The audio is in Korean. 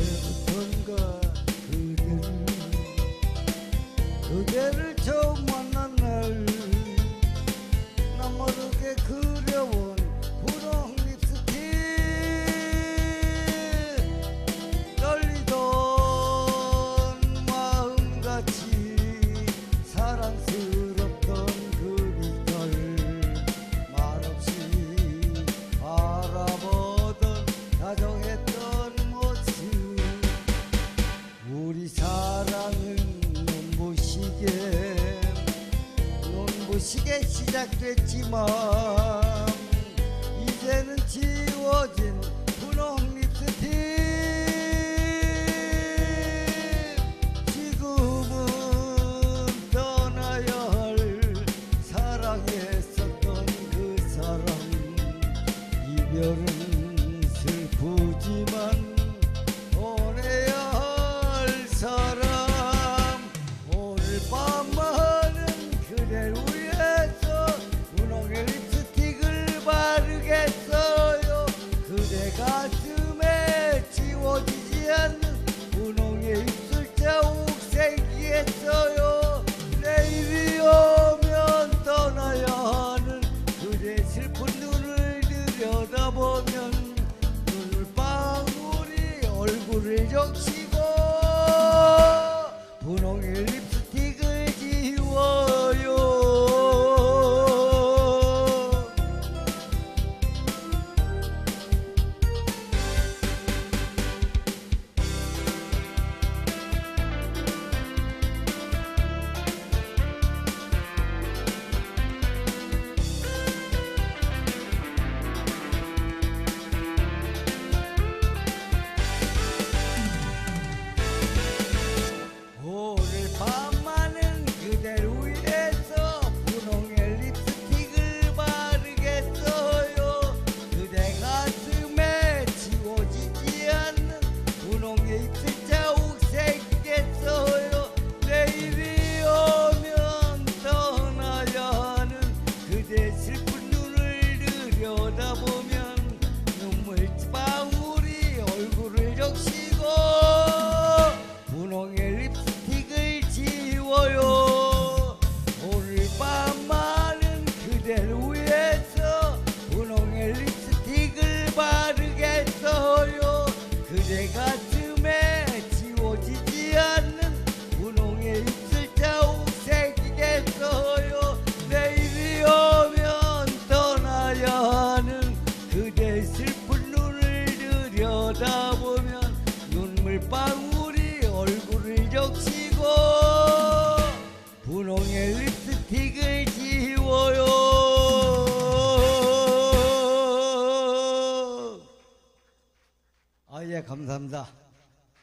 언제부턴가 무식에 시작됐지만 이제는 지워진 분홍 립스틱 지금은 떠나야 할 사랑했었던 그 사람 이별은 Joe 그 감사합니다